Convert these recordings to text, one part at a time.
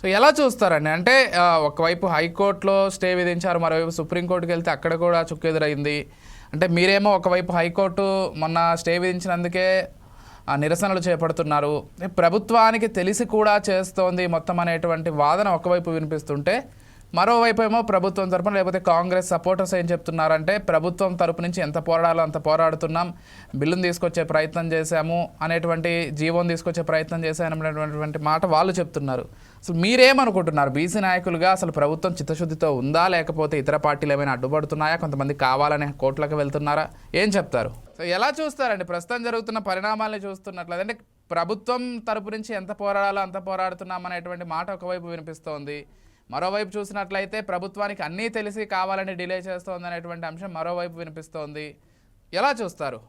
So ఎలా చూస్తారండి? అంటే ఒకవైపు హైకోర్టులో స్టే విధించారు మరోవైపు సుప్రీంకోర్టుకి వెళ్తే అక్కడ కూడా చుక్కెదురైంది. అంటే మీరేమో ఒకవైపు హైకోర్టు మొన్న స్టే విధించినందుకే ఆ నిరసనలు చేపడుతున్నారు. ప్రభుత్వానికి తెలిసి కూడా చేస్తోంది మొత్తం అనేటువంటి వాదన ఒకవైపు వినిపిస్తుంటే మరోవైపు ఏమో ప్రభుత్వం తరపున లేకపోతే కాంగ్రెస్ సపోర్టర్స్ ఏం చెప్తున్నారంటే ప్రభుత్వం తరపు నుంచి ఎంత పోరాడాలో అంత పోరాడుతున్నాం బిల్లును తీసుకొచ్చే ప్రయత్నం చేశాము అనేటువంటి జీవోని తీసుకొచ్చే ప్రయత్నం చేశామనేటువంటి మాట వాళ్ళు చెప్తున్నారు. అసలు మీరేమనుకుంటున్నారు? బీసీ నాయకులుగా అసలు ప్రభుత్వం చిత్తశుద్ధితో ఉందా? లేకపోతే ఇతర పార్టీలు ఏమైనా అడ్డుపడుతున్నాయా? కొంతమంది కావాలనే కోర్టులకు వెళ్తున్నారా? ఏం చెప్తారు? సో ఎలా చూస్తారండి? ప్రస్తుతం జరుగుతున్న పరిణామాలను చూస్తున్నట్లయితే అంటే ప్రభుత్వం తరపు నుంచి ఎంత పోరాడాలో అంత పోరాడుతున్నాం అనేటువంటి మాట ఒకవైపు వినిపిస్తోంది. మరోవైపు చూసినట్లయితే ప్రభుత్వానికి అన్నీ తెలిసి కావాలని డిలే చేస్తోంది అనేటువంటి అంశం మరోవైపు వినిపిస్తోంది. ఎలా చూస్తారు?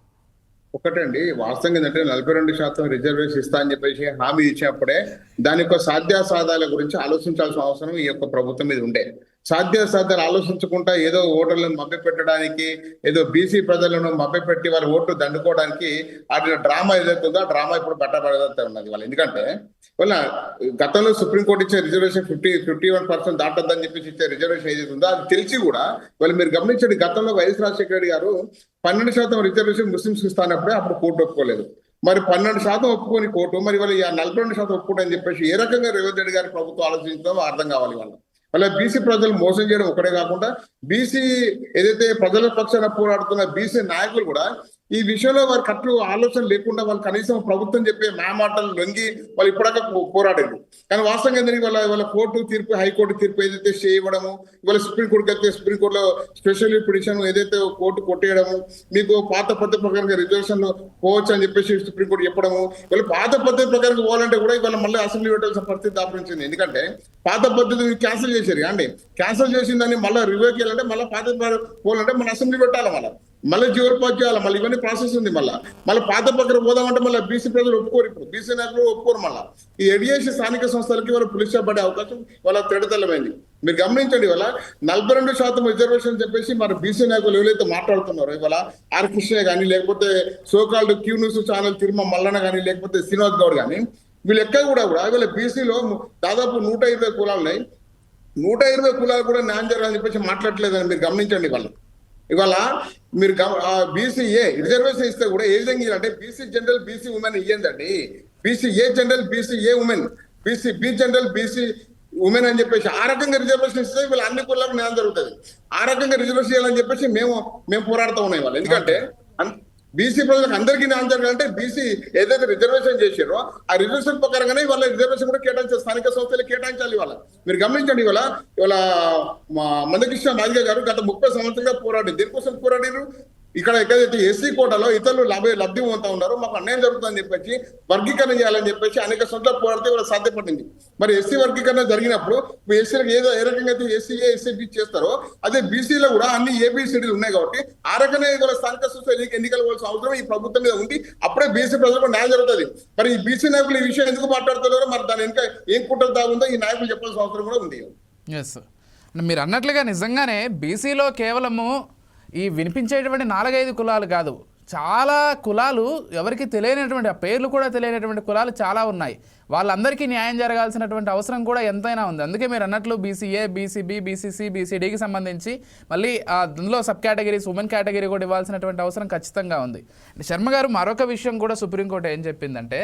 ఒకటండి వాస్తవం ఏంటంటే నలభై రెండు శాతం రిజర్వేషన్ ఇస్తా అని చెప్పేసి హామీ ఇచ్చినప్పుడే దాని యొక్క సాధ్యాసాధాల గురించి ఆలోచించాల్సిన అవసరం ఈ యొక్క ప్రభుత్వం మీద ఉండే. సాధ్యాసాధ్యాలు ఆలోచించకుండా ఏదో ఓటర్లను మభ్యపెట్టడానికి ఏదో బీసీ ప్రజలను మభ్యపెట్టి వారి ఓట్లు దండుకోవడానికి ఆడిన డ్రామా ఏదైతుందో ఆ డ్రామా ఇప్పుడు బట్టబడతా ఉన్నది వాళ్ళు. ఎందుకంటే వాళ్ళ గతంలో సుప్రీంకోర్టు ఇచ్చే reservation fifty fifty one percent దాటద్దని చెప్పేసి ఇచ్చే రిజర్వేషన్ ఏదైతే ఉందో అది తెలిసి కూడా వాళ్ళు మీరు గమనించండి గతంలో వైఎస్ రాజశేఖర రెడ్డి గారు పన్నెండు శాతం రిజర్వేషన్ ముస్లింస్ ఇస్తానప్పుడే అప్పుడు కోర్టు ఒప్పుకోలేదు. మరి పన్నెండు శాతం ఒప్పుకొని కోర్టు మరి వాళ్ళు నలభై రెండు శాతం ఒప్పుకోవడం చెప్పేసి ఏ రకంగా రేవంత్ రెడ్డి గారి ప్రభుత్వం ఆలోచించడం అర్థం కావాలి వాళ్ళు మళ్ళీ బీసీ ప్రజలు మోసం చేయడం ఒకటే కాకుండా బీసీ ఏదైతే ప్రజల పక్షాన పోరాడుతున్న బీసీ నాయకులు కూడా ఈ విషయంలో వారి కట్లు ఆలోచన లేకుండా వాళ్ళు కనీసం ప్రభుత్వం చెప్పే మామాటలు లొంగి వాళ్ళు ఇప్పటిదాకా పోరాడారు. కానీ వాస్తవంగా ఏంటంటే వాళ్ళ వాళ్ళ కోర్టు తీర్పు హైకోర్టు తీర్పు ఏదైతే స్టే ఇవ్వడము ఇవాళ సుప్రీంకోర్టుకి వెళ్తే సుప్రీంకోర్టులో స్పెషల్ పిటిషన్ ఏదైతే కోర్టు కొట్టేయడము మీకు పాత పద్ధతి ప్రకారంగా రిజర్వేషన్ పోవచ్చు అని చెప్పేసి సుప్రీంకోర్టు చెప్పడము ఇవాళ పాత పద్ధతి ప్రకారం పోవాలంటే కూడా ఇవాళ మళ్ళీ అసెంబ్లీ పెట్టాల్సిన పరిస్థితి దాపరించింది. ఎందుకంటే పాత పద్ధతి క్యాన్సిల్ చేశారు. అండి క్యాన్సిల్ చేసిందని మళ్ళీ రివ్యూకి వెళ్ళాలంటే మళ్ళీ పాత పోలంటే పోవాలంటే మన అసెంబ్లీ పెట్టాలి మళ్ళీ. మళ్ళీ జీవో పాస్ చేయాలి మళ్ళీ ఇవన్నీ ప్రాసెస్ ఉంది మళ్ళీ. మళ్ళీ పాత పక్కన పోదామంటే మళ్ళీ బీసీ ప్రజలు ఒప్పుకోరు ఇప్పుడు. బీసీ నాయకులు ఒప్పుకోరు మళ్ళీ. ఈ ఎడియేషన్ స్థానిక సంస్థలకి వాళ్ళు పులిస్ పడే అవకాశం వాళ్ళ తిడతలమైంది మీరు గమనించండి ఇవాళ నలభై రెండు శాతం రిజర్వేషన్ చెప్పేసి మరి బీసీ నాయకులు ఎవరైతే మాట్లాడుతున్నారో ఇవాళ ఆర్ కృష్ణ కానీ లేకపోతే so called Q news channel తిరుమ Mallanna కానీ లేకపోతే శ్రీనివాస్ గౌడ్ కానీ వీళ్ళు ఎక్కడ కూడా కూడా వీళ్ళ బీసీలో దాదాపు నూట ఇరవై కులాలు ఉన్నాయి. నూట ఇరవై కులాలు కూడా న్యాయం జరగాలని చెప్పేసి మాట్లాడలేదని మీరు గమనించండి వాళ్ళు. ఇవాళ మీరు బీసీఏ రిజర్వేషన్ ఇస్తే కూడా ఏ విధంగా అంటే బీసీ జనరల్ బీసీ ఉమెన్ ఇయ్యండి BC A general BC A women BC B general BC women అని చెప్పేసి ఆ రకంగా రిజర్వేషన్ ఇస్తే వీళ్ళు అన్ని కులాలకు న్యాయం జరుగుతుంది. ఆ రకంగా రిజర్వేషన్ చేయాలని చెప్పేసి మేము మేము పోరాడుతూ ఉన్నాయి వాళ్ళు ఎందుకంటే బీసీ ప్రజలకు అందరికీ న్యాయం జరగాలంటే బీసీ ఏదైతే రిజర్వేషన్ చేశారో ఆ రిజర్వేషన్ ప్రకారంగానే వాళ్ళ రిజర్వేషన్ కూడా కేటాయించాలి స్థానిక సంస్థలు కేటాయించాలి ఇవాళ. మీరు గమనించండి ఇవాళ ఇవాళ మా మందకృష్ణ మాదిగా గారు గత ముప్పై సంవత్సరంగా పోరాడి దేనికోసం పోరాడారు ఇక్కడ ఎక్కడైతే ఎస్సీ కోటలో ఇతరులు లభ్య లబ్ధి పొందుతా ఉన్నారు మాకు అన్యాయం జరుగుతుందని చెప్పేసి వర్గీకరణ చేయాలని చెప్పేసి అనేక సొంత పోరాడితే ఇవాళ సాధ్యపడింది. మరి ఎస్సీ వర్గీకరణ జరిగినప్పుడు ఎస్సీలకు ఏదో ఏ రకంగా అయితే ఎస్సీ ఎస్సీ చేస్తారో అదే బీసీలో కూడా అన్ని ఏబిసిడీలు ఉన్నాయి కాబట్టి ఆ రకంగా ఇవాళ స్థానిక సంస్థలు ఎన్నికలు పోవాల్సిన అవసరం ఈ ప్రభుత్వం మీద ఉంది. అప్పుడే బీసీ ప్రజలకు న్యాయం జరుగుతుంది. మరి ఈ బీసీ నాయకులు ఈ విషయం ఎందుకు మాట్లాడుతున్నారో మరి దాని ఇంకా ఏం కుట్ర దాగుందో ఈ నాయకులు చెప్పాల్సిన అవసరం కూడా ఉంది. ఎస్ మీరు అన్నట్లుగా నిజంగానే బీసీలో కేవలము ఈ వినిపించేటువంటి నాలుగైదు కులాలు కాదు. చాలా కులాలు ఎవరికి తెలియనటువంటి ఆ పేర్లు కూడా తెలియనటువంటి కులాలు చాలా ఉన్నాయి. వాళ్ళందరికీ న్యాయం జరగాల్సినటువంటి అవసరం కూడా ఎంతైనా ఉంది. అందుకే మీరు అన్నట్లు బీసీఏ బీసీబీ బీసీసీ బీసీడీకి సంబంధించి మళ్ళీ అందులో సబ్ కేటగిరీస్ ఉమెన్ కేటగిరీ కూడా ఇవ్వాల్సినటువంటి అవసరం ఖచ్చితంగా ఉంది. శర్మ గారు మరొక విషయం కూడా సుప్రీంకోర్టు ఏం చెప్పిందంటే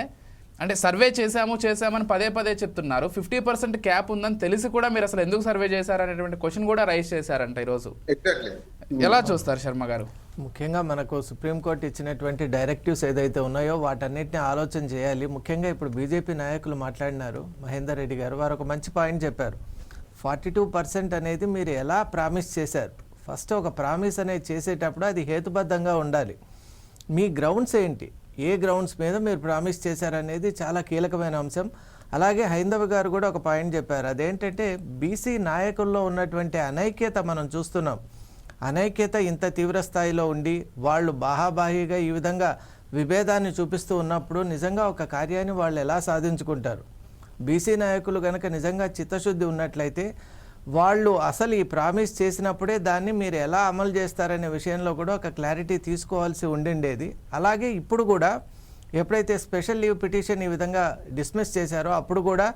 అంటే సర్వే చేశాము చేశామని పదే పదే చెప్తున్నారు. ఫిఫ్టీ పర్సెంట్ క్యాప్ ఉందని తెలిసి కూడా మీరు అసలు ఎందుకు సర్వే చేశారనేటువంటి క్వశ్చన్ కూడా రైజ్ చేశారంట ఈరోజు. ఎగ్జాక్ట్లీ ఎలా చూస్తారు శర్మ గారు? ముఖ్యంగా మనకు సుప్రీంకోర్టు ఇచ్చినటువంటి డైరెక్టివ్స్ ఏదైతే ఉన్నాయో వాటన్నిటిని ఆలోచన చేయాలి. ముఖ్యంగా ఇప్పుడు బీజేపీ నాయకులు మాట్లాడినారు మహేందర్ రెడ్డి గారు. వారు ఒక మంచి పాయింట్ చెప్పారు. ఫార్టీ టూ పర్సెంట్ అనేది మీరు ఎలా ప్రామిస్ చేశారు? ఫస్ట్ ఒక ప్రామిస్ అనేది చేసేటప్పుడు అది హేతుబద్ధంగా ఉండాలి. మీ గ్రౌండ్స్ ఏంటి? ఏ గ్రౌండ్స్ మీద మీరు ప్రామిస్ చేశారనేది చాలా కీలకమైన అంశం. అలాగే హైందవ్ గారు కూడా ఒక పాయింట్ చెప్పారు. అదేంటంటే బీసీ నాయకుల్లో ఉన్నటువంటి అనైక్యత మనం చూస్తున్నాం. అనైక్యత ఇంత తీవ్ర స్థాయిలో ఉండి వాళ్ళు బాహాబాహిగా ఈ విధంగా విభేదాన్ని చూపిస్తూ ఉన్నప్పుడు నిజంగా ఒక కార్యాన్ని వాళ్ళు ఎలా సాధించుకుంటారు? బీసీ నాయకులు కనుక నిజంగా చిత్తశుద్ధి ఉన్నట్లయితే వాళ్ళు అసలు ఈ ప్రామిస్ చేసినప్పుడే దాన్ని మీరు ఎలా అమలు చేస్తారనే విషయంలో కూడా ఒక క్లారిటీ తీసుకోవాల్సి ఉండిండేది. అలాగే ఇప్పుడు కూడా ఎప్పుడైతే స్పెషల్ లీవ్ పిటిషన్ ఈ విధంగా డిస్మిస్ చేశారో అప్పుడు కూడా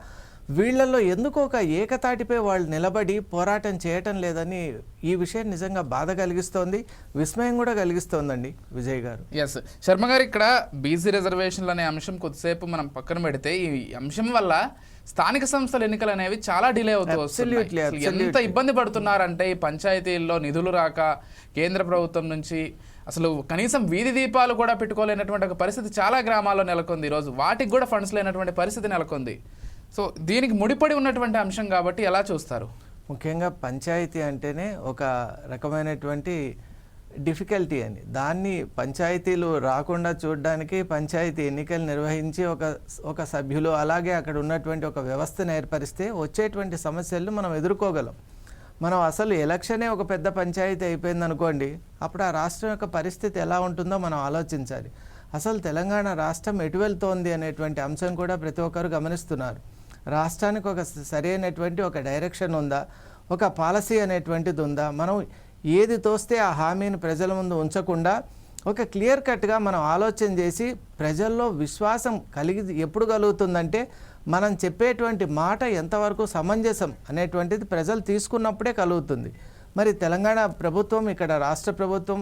వీళ్ళల్లో ఎందుకు ఒక ఏకతాటిపై వాళ్ళు నిలబడి పోరాటం చేయటం లేదని ఈ విషయం నిజంగా బాధ కలిగిస్తోంది విస్మయం కూడా కలిగిస్తోందండి విజయ్ గారు. ఎస్ శర్మ గారు ఇక్కడ బీసీ రిజర్వేషన్లు అనే అంశం కొద్దిసేపు మనం పక్కన పెడితే ఈ అంశం వల్ల స్థానిక సంస్థల ఎన్నికలు అనేవి చాలా డిలే అవుతూ ఎంత. ఇబ్బంది పడుతున్నారంటే ఈ పంచాయతీల్లో నిధులు రాక కేంద్ర ప్రభుత్వం నుంచి అసలు కనీసం వీధి దీపాలు కూడా పెట్టుకోలేనటువంటి ఒక పరిస్థితి చాలా గ్రామాల్లో నెలకొంది. ఈరోజు వాటికి కూడా ఫండ్స్ లేనటువంటి పరిస్థితి నెలకొంది. సో దీనికి ముడిపడి ఉన్నటువంటి అంశం కాబట్టి ఎలా చూస్తారు? ముఖ్యంగా పంచాయతీ అంటేనే ఒక రకమైనటువంటి డిఫికల్టీ అని దాన్ని పంచాయతీలు రాకుండా చూడడానికి పంచాయతీ ఎన్నికలు నిర్వహించి ఒక ఒక సభ్యులు అలాగే అక్కడ ఉన్నటువంటి ఒక వ్యవస్థను ఏర్పరిస్తే వచ్చేటువంటి సమస్యలను మనం ఎదుర్కోగలం. మనం అసలు ఎలక్షనే ఒక పెద్ద పంచాయతీ అయిపోయింది అనుకోండి అప్పుడు ఆ రాష్ట్రం యొక్క పరిస్థితి ఎలా ఉంటుందో మనం ఆలోచించాలి. అసలు తెలంగాణ రాష్ట్రం ఎటు వెళ్తోంది అనేటువంటి అంశం కూడా ప్రతి ఒక్కరు గమనిస్తున్నారు. రాష్ట్రానికి ఒక స- సరైనటువంటి ఒక డైరెక్షన్ ఉందా? ఒక పాలసీ అనేటువంటిది ఉందా? మనం ఏది తోస్తే ఆ హామీని ప్రజల ముందు ఉంచకుండా ఒక క్లియర్ కట్గా మనం ఆలోచన చేసి ప్రజల్లో విశ్వాసం కలిగి ఎప్పుడు కలుగుతుందంటే మనం చెప్పేటువంటి మాట ఎంతవరకు సమంజసం అనేటువంటిది ప్రజలు తీసుకున్నప్పుడే కలుగుతుంది. మరి తెలంగాణ ప్రభుత్వం ఇక్కడ రాష్ట్ర ప్రభుత్వం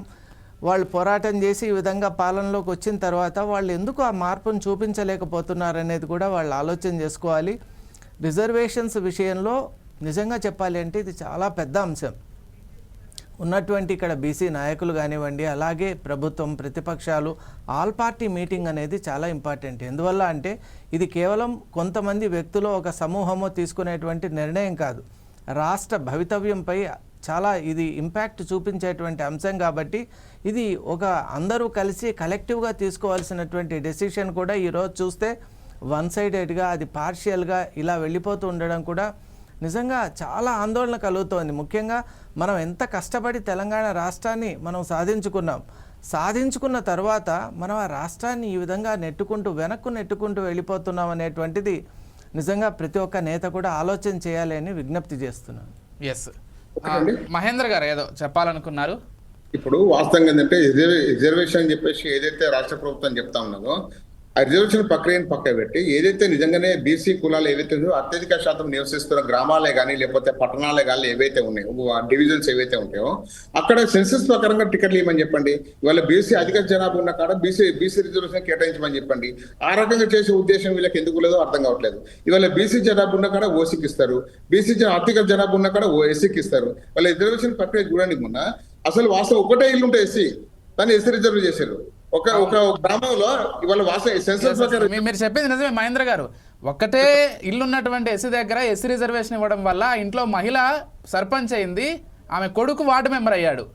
వాళ్ళు పోరాటం చేసి ఈ విధంగా పాలనలోకి వచ్చిన తర్వాత వాళ్ళు ఎందుకు ఆ మార్పును చూపించలేకపోతున్నారు అనేది కూడా వాళ్ళు ఆలోచన చేసుకోవాలి. రిజర్వేషన్స్ విషయంలో నిజంగా చెప్పాలి అంటే ఇది చాలా పెద్ద అంశం. ఉన్నటువంటి ఇక్కడ బీసీ నాయకులు కానివ్వండి అలాగే ప్రభుత్వం ప్రతిపక్షాలు ఆల్ పార్టీ మీటింగ్ అనేది చాలా ఇంపార్టెంట్. ఎందువల్ల అంటే ఇది కేవలం కొంతమంది వ్యక్తులు ఒక సమూహమో తీసుకునేటువంటి నిర్ణయం కాదు. రాష్ట్ర భవితవ్యంపై చాలా ఇది ఇంపాక్ట్ చూపించేటువంటి అంశం కాబట్టి ఇది ఒక అందరూ కలిసి కలెక్టివ్గా తీసుకోవాల్సినటువంటి డెసిషన్ కూడా ఈరోజు చూస్తే వన్ సైడెడ్గా అది పార్షియల్గా ఇలా వెళ్ళిపోతూ ఉండడం కూడా నిజంగా చాలా ఆందోళన కలుగుతోంది. ముఖ్యంగా మనం ఎంత కష్టపడి తెలంగాణ రాష్ట్రాన్ని మనం సాధించుకున్నాం. సాధించుకున్న తర్వాత మనం ఆ రాష్ట్రాన్ని ఈ విధంగా నెట్టుకుంటూ వెనక్కు నెట్టుకుంటూ వెళ్ళిపోతున్నాం అనేటువంటిది నిజంగా ప్రతి ఒక్క నేత కూడా ఆలోచన చేయాలి అని విజ్ఞప్తి చేస్తున్నాను. ఎస్ మహేంద్ర గారు ఏదో చెప్పాలనుకున్నారు? ఇప్పుడు వాస్తవంగా ఏంటంటే రిజర్వే రిజర్వేషన్ అని చెప్పేసి ఏదైతే రాష్ట్ర ప్రభుత్వం చెప్తా ఉన్నదో ఆ రిజర్వేషన్ ప్రక్రియను పక్క పెట్టి ఏదైతే నిజంగానే బీసీ కులాలు ఏవైతే ఉందో అత్యధిక శాతం నివసిస్తున్న గ్రామాలే కానీ లేకపోతే పట్టణాలే కానీ ఏవైతే ఉన్నాయో డివిజన్స్ ఏవైతే ఉంటాయో అక్కడ సెన్సెస్ ప్రకారంగా టికెట్లు ఇవ్వమని చెప్పండి. ఇవాళ బీసీ అధిక జనాభా ఉన్న కాడ బీసీ బీసీ రిజర్వేషన్ కేటాయించమని చెప్పండి. ఆ రకంగా చేసే ఉద్దేశం వీళ్ళకి ఎందుకు లేదో అర్థం కావట్లేదు. ఇవాళ బీసీ జనాభా ఉన్న కాడ ఓసీకి ఇస్తారు. బీసీ జన- ఆర్థిక జనాభా ఉన్న కాడ ఓ ఎస్సీకి ఇస్తారు. వాళ్ళ రిజర్వేషన్ ప్రక్రియ చూడండి మొన్న. అసలు వాస్తవం ఒకటే ఇల్లు ఉంటే ఎస్సీ దాన్ని ఎస్సీ రిజర్వ్ చేశారు. ఒక ఒక గ్రామంలో ఇవాళ సెన్సస్ మీరు చెప్పింది నిజమే మహేంద్ర గారు. ఒక్కటే ఇల్లు ఉన్నటువంటి ఎస్సీ దగ్గర ఎస్సీ రిజర్వేషన్ ఇవ్వడం వల్ల ఇంట్లో మహిళ సర్పంచ్ అయింది ఆమె కొడుకు వార్డు మెంబర్ అయ్యాడు.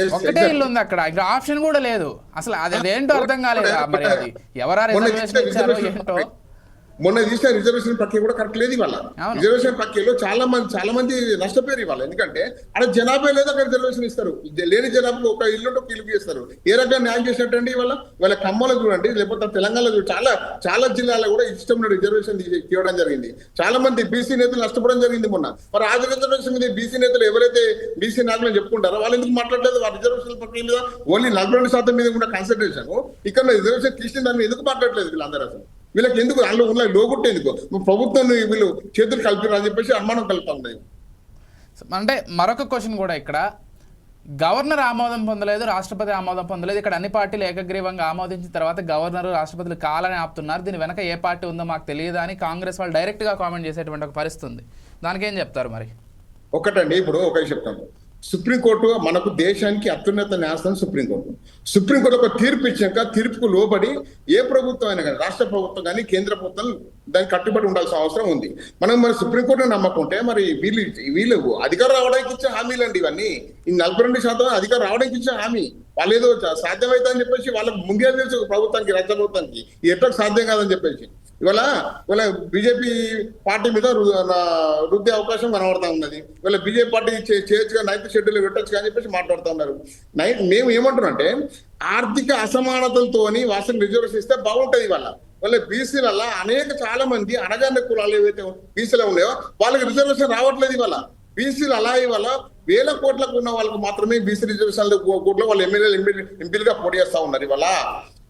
Exactly. ఇల్లు ఉంది అక్కడ. ఇంకా ఆప్షన్ కూడా లేదు. అసలు అది అదేంటో అర్థం కాలేదు మరి అది? ఎవరా రిజర్వేషన్ ఇచ్చారో ఏంటో? మొన్న తీసిన రిజర్వేషన్ ప్రక్రియ కూడా కరెక్ట్ లేదు ఇవాళ. రిజర్వేషన్ ప్రక్రియలో చాలా మంది చాలా మంది నష్టపోయారు ఇవాళ. ఎందుకంటే అక్కడ జనాభా లేదు అక్కడ రిజర్వేషన్ ఇస్తారు. లేని జనాభా ఒక ఇల్లు ఒక ఇల్లు ఇస్తారు. ఏ రకంగా న్యాయం చేసినట్టండి ఇవాళ? వాళ్ళ ఖమ్మంలో చూడండి లేకపోతే తెలంగాణలో చూడండి చాలా చాలా జిల్లాలో కూడా ఇష్టం రిజర్వేషన్ తీయడం జరిగింది. చాలా మంది బీసీ నేతలు నష్టపోవడం జరిగింది మొన్న. మరి ఆ రిజర్వేషన్ మీద బీసీ నేతలు ఎవరైతే బీసీ నాయకులు చెప్పుకుంటారో వాళ్ళు ఎందుకు మాట్లాడలేదు? ఆ రిజర్వేషన్ ప్రక్రియ మీద ఓన్లీ నలభై రెండు శాతం మీద కూడా కాన్సన్ట్రేషన్ ఇక్కడ రిజర్వేషన్ తీసిన దాని ఎందుకు మాట్లాడలేదు వీళ్ళందరూ అసలు? వీళ్ళకి ఎందుకు అందులో ఉన్న లోగుట్టే ఎందుకు? ప్రభుత్వం వీళ్ళు చేతులు కలిపిరు అని చెప్పేసి అనుమానం ఉన్నాయి అంటే మరొక క్వశ్చన్ కూడా ఇక్కడ. గవర్నర్ ఆమోదం పొందలేదు రాష్ట్రపతి ఆమోదం పొందలేదు. ఇక్కడ అన్ని పార్టీలు ఏకగ్రీవంగా ఆమోదించిన తర్వాత గవర్నర్ రాష్ట్రపతులు కాలని ఆపుతున్నారు. దీని వెనక ఏ పార్టీ ఉందో మాకు తెలియదు అని కాంగ్రెస్ వాళ్ళు డైరెక్ట్గా కామెంట్ చేసేటువంటి ఒక పరిస్థితి ఉంది. దానికి ఏం చెప్తారు మరి? ఒకటండి ఇప్పుడు ఒక చెప్తాను. సుప్రీంకోర్టు మనకు దేశానికి అత్యున్నత న్యాయస్థానం సుప్రీంకోర్టు. సుప్రీంకోర్టు ఒక తీర్పు ఇచ్చాక తీర్పుకు లోబడి ఏ ప్రభుత్వం అయినా కానీ రాష్ట్ర ప్రభుత్వం కానీ కేంద్ర ప్రభుత్వం దానికి కట్టుబడి ఉండాల్సిన అవసరం ఉంది. మనం మరి సుప్రీంకోర్టును నమ్మకుంటే మరి వీళ్ళు వీళ్ళు అధికారం రావడానికి ఇచ్చే హామీలు అండి ఇవన్నీ. ఈ నలభై రెండు శాతం అధికారం రావడానికి ఇచ్చే హామీ. వాళ్ళు ఏదో సాధ్యమైతే అని చెప్పేసి వాళ్ళకి ముంగేది తెలుసు ప్రభుత్వానికి రాష్ట్ర ప్రభుత్వానికి. ఎట్లా సాధ్యం కాదని చెప్పేసి. ఇవాళ ఇవాళ బీజేపీ పార్టీ మీద రుద్దే అవకాశం కనబడతా ఉన్నది. ఇవాళ బీజేపీ పార్టీ చే- చేయొచ్చుగా నైన్త్ షెడ్యూల్ పెట్టచ్చు అని చెప్పేసి మాట్లాడుతూ ఉన్నారు. నై మేము ఏమంటున్నాం అంటే ఆర్థిక అసమానతలతోని వాసన రిజర్వేషన్ ఇస్తే బాగుంటది ఇవాళ. వాళ్ళ బీసీలలో అనేక చాలా మంది అనగానే కులాలు ఏవైతే బీసీలో ఉన్నాయో వాళ్ళకి రిజర్వేషన్ రావట్లేదు ఇవాళ. బీసీలు అలా ఇవాళ వేల కోట్లకు ఉన్న వాళ్ళకి మాత్రమే బీసీ రిజర్వేషన్ కోట్లో వాళ్ళు ఎమ్మెల్యేలు ఎంపీలుగా పోటీ చేస్తా ఉన్నారు ఇవాళ.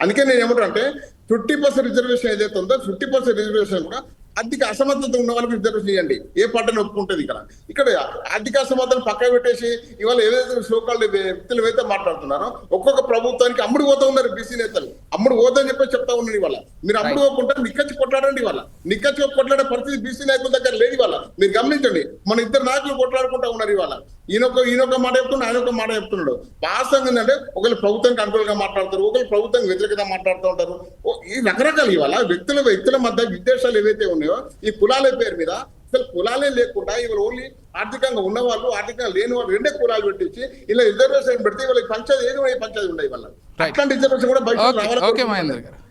అందుకే నేను ఏమంటాను అంటే ఫిఫ్టీ పర్సెంట్ రిజర్వేషన్ ఏదైతే ఉందో ఫిఫ్టీ పర్సెంట్ రిజర్వేషన్ కూడా ఆర్థిక అసమర్థత ఉన్న వాళ్ళకి రిజర్వేషన్ చేయండి. ఏ పార్టీని ఒప్పుకుంటుంది ఇక్కడ? ఇక్కడ ఆర్థిక అసమర్థతను పక్క పెట్టేసి ఇవాళ ఏదైతే సోకాళ్ళు వ్యక్తులు ఏదైతే మాట్లాడుతున్నారో ఒక్కొక్క ప్రభుత్వానికి అమ్ముడు పోతా ఉన్నారు బీసీ నేతలు. అమ్ముడు పోదని చెప్పి చెప్తా ఉన్నారు ఇవాళ. మీరు అమ్ముడు పోకుండా నిక్కచ్చి కొట్లాడండి ఇవాళ. నిక్కచ్చి కొట్లాడే పరిస్థితి బీసీ నాయకుల దగ్గర లేదు ఇవాళ. మీరు గమనించండి మన ఇద్దరు నాయకులు కొట్లాడుకుంటా ఉన్నారు ఇవాళ. ఈయనొక ఈయనొక మాట చెప్తున్నాడు ఆయన ఒక మాట చెప్తున్నాడు వాస్తవంగా ఏంటంటే ఒకరు ప్రభుత్వానికి అనుకూలంగా మాట్లాడతారు ఒకరు ప్రభుత్వానికి వ్యతిరేకంగా మాట్లాడుతూ ఉంటారు. ఓ, ఈ రకరకాలు ఇవాళ వ్యక్తుల వ్యక్తుల మధ్య విద్వేషాలు ఏవైతే ఉన్నాయో ఈ కులాల పేరు మీద అసలు కులాలే లేకుండా ఇవాళ ఓన్లీ ఆర్థికంగా ఉన్నవాళ్ళు ఆర్థికంగా లేని వాళ్ళు రెండే కులాలు పెట్టించి ఇలా రిజర్వేషన్ పెడితే వాళ్ళకి పంచాయతీ ఏదో పంచాయతీ ఉన్నాయి వాళ్ళ అట్లాంటి రిజర్వేషన్ కూడా బయట